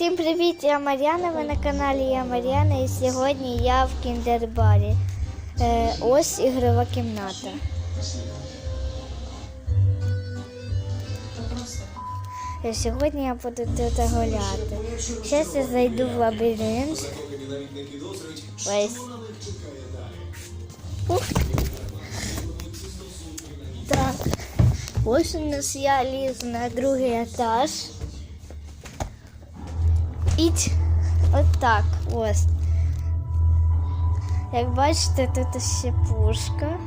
Всім привіт, я Мар'яна, ви на каналі Я Мар'яна і сьогодні я в кіндербарі. Е, ось ігрова кімната. Е, Сьогодні я буду тут гуляти. Зараз я зайду в лабіринт. Ось. Ух. Так. Ось у нас я лізу на другий етаж. Іть отак ось. Як бачите, тут ще пушка.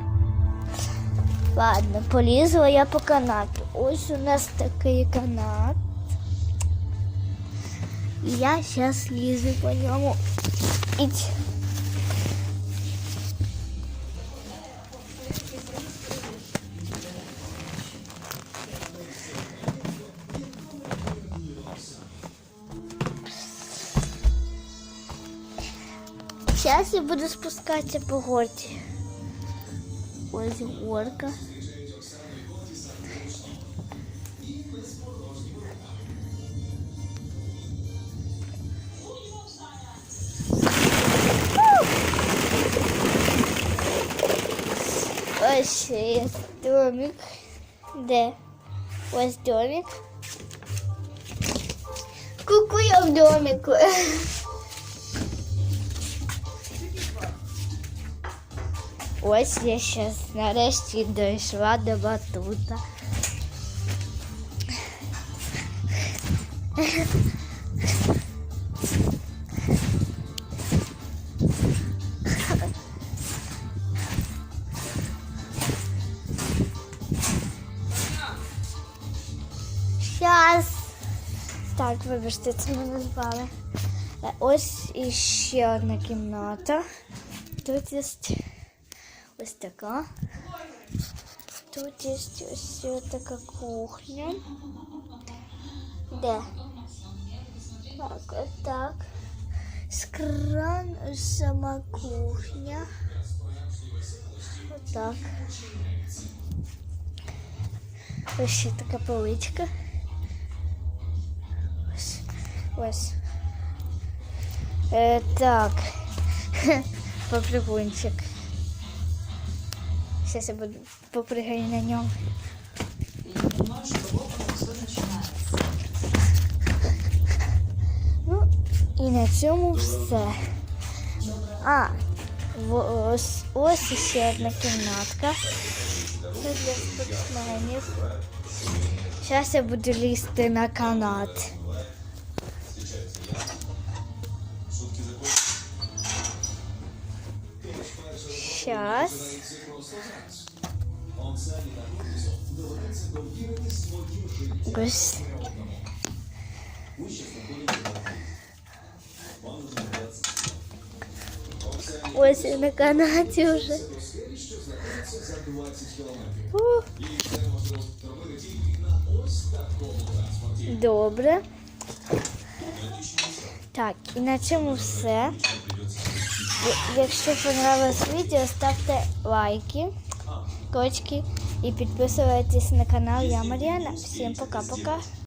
Ладно, полізла я по канату. Ось у нас такий канат. І я зараз лізу по ньому. Іть. Зараз я буду спускатися по горці. Ось горка. Ось є домик. Де? Ось домик. Я в домику. Ось я зараз нарешті дійшла до батута. Щас. Так, вибачте, це мене звали. Е, Ось іще одна кімната. Тут є ось така. Тут є ось така кухня. Де? Так, ось так. Скран сама кухня. Отак. Ось ще така поличка. Ось. Ось. Так. Попригунчик. Сейчас я буду на нем. Ну, і на цьому все. А, ось, ось ще одна кімнатка. Це для спортсменів. Зараз я буду лізти на канат. Сейчас. Ось. Ось на канаті вже. Ух. Добре. Так, і на цьому все. Я- Якщо понравилось відео, ставте лайки, кочки і підписуйтесь на канал Я Мар'яна. Всім пока-пока.